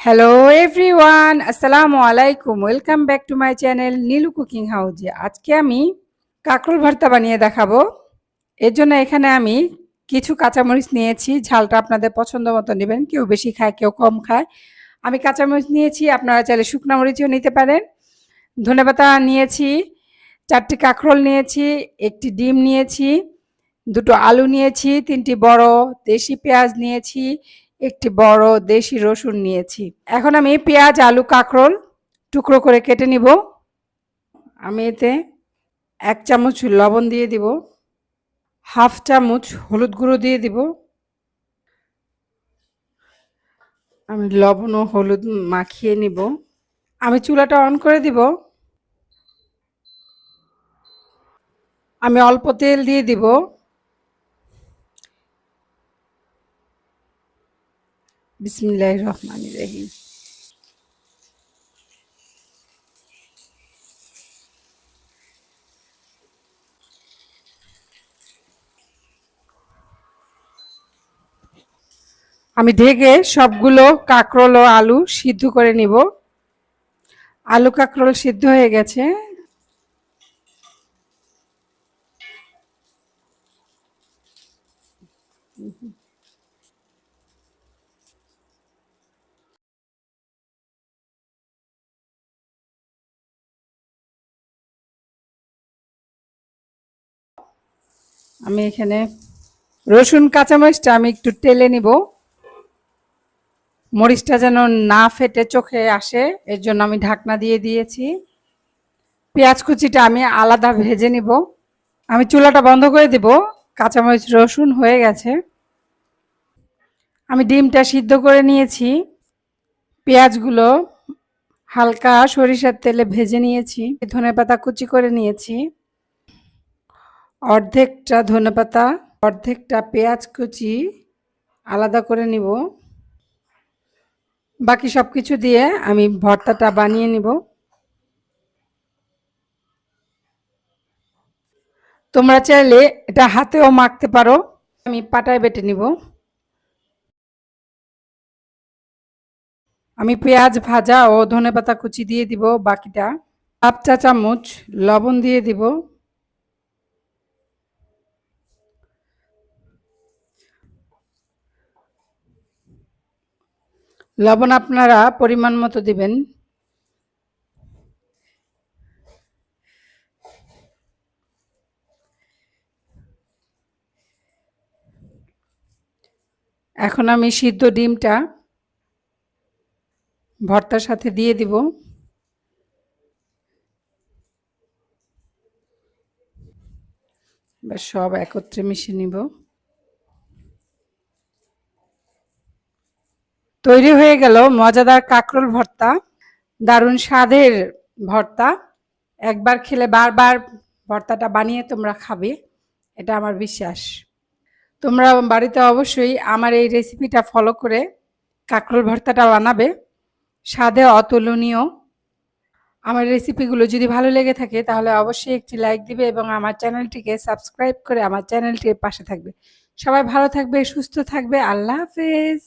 Hello everyone আসসালামু আলাইকুম welcome back to my channel Nilu cooking হাউজে আজকে আমি কাঁকরোল ভর্তা বানিয়ে দেখাবো। এর জন্য এখানে আমি কিছু কাঁচামরিচ নিয়েছি। ঝালটা আপনাদের পছন্দ মতো নেবেন। কেউ বেশি খায়, কেউ কম খায়। আমি কাঁচামরিচ নিয়েছি। আপনারা চাইলে শুকনো মরিচও নিতে পারেন। ধনেপাতা নিয়েছি, চারটি কাঁকরোল নিয়েছি, একটি ডিম নিয়েছি, দুটো আলু নিয়েছি, তিনটি বড় দেশি পেঁয়াজ নিয়েছি একটি বড় দেশি রসুন নিয়েছি। এখন আমি পেঁয়াজ, আলু, কাঁকরোল টুকরো করে কেটে নিব। আমি এতে এক চামচ লবণ দিয়ে দিব, হাফ চামচ হলুদ গুঁড়ো দিয়ে দিব। আমি লবণ ও হলুদ মাখিয়ে নিব। আমি চুলাটা অন করে দিব। আমি অল্প তেল দিয়ে দিব। বিসমিল্লাহ রহমান রহিম আমি ঢেকে সবগুলো কাঁকরোল ও আলু সিদ্ধ করে নিব। আলু কাঁকরোল সিদ্ধ হয়ে গেছে। আমি এখানে রসুন, কাঁচামরিচটা আমি একটু টেলে নিব। মরিচটা যেন না ফেটে চোখে আসে, এর জন্য আমি ঢাকনা দিয়ে দিয়েছি। পেঁয়াজ কুচিটা আমি আলাদা ভেজে নিব। আমি চুলাটা বন্ধ করে দিব, কাঁচামরিচ, রসুন হয়ে গেছে। আমি ডিমটা সিদ্ধ করে নিয়েছি। পেঁয়াজগুলো হালকা সরিষার তেলে ভেজে নিয়েছি। ধনে পাতা কুচি করে নিয়েছি। অর্ধেকটা ধনেপাতা, অর্ধেকটা পেঁয়াজ কুচি আলাদা করে নিব। বাকি সব কিছু দিয়ে আমি ভর্তাটা বানিয়ে নিব। তোমরা চাইলে এটা হাতেও মাখতে পারো। আমি পাটায় বেটে নিব। আমি পেঁয়াজ ভাজা ও ধনেপাতা কুচি দিয়ে দিব বাকিটা। হাফ চা চামচ লবণ দিয়ে দিব। লবণ আপনারা পরিমাণ মতো দিবেন। এখন আমি সিদ্ধ ডিমটা ভর্তার সাথে দিয়ে দিব। সব একত্রে মিশিয়ে নিব। তৈরি হয়ে গেল মজাদার কাঁকরোল ভর্তা, দারুণ স্বাদের ভর্তা। একবার খেলে বারবার ভর্তাটা বানিয়ে তোমরা খাবে, এটা আমার বিশ্বাস। তোমরা বাড়িতে অবশ্যই আমার এই রেসিপিটা ফলো করে কাঁকরোল ভর্তাটা বানাবে। স্বাদে অতুলনীয়। আমার রেসিপিগুলো যদি ভালো লেগে থাকে, তাহলে অবশ্যই একটি লাইক দিবে এবং আমার চ্যানেলটিকে সাবস্ক্রাইব করে আমার চ্যানেলটির পাশে থাকবে। সবাই ভালো থাকবে, সুস্থ থাকবে। আল্লাহ হাফেজ।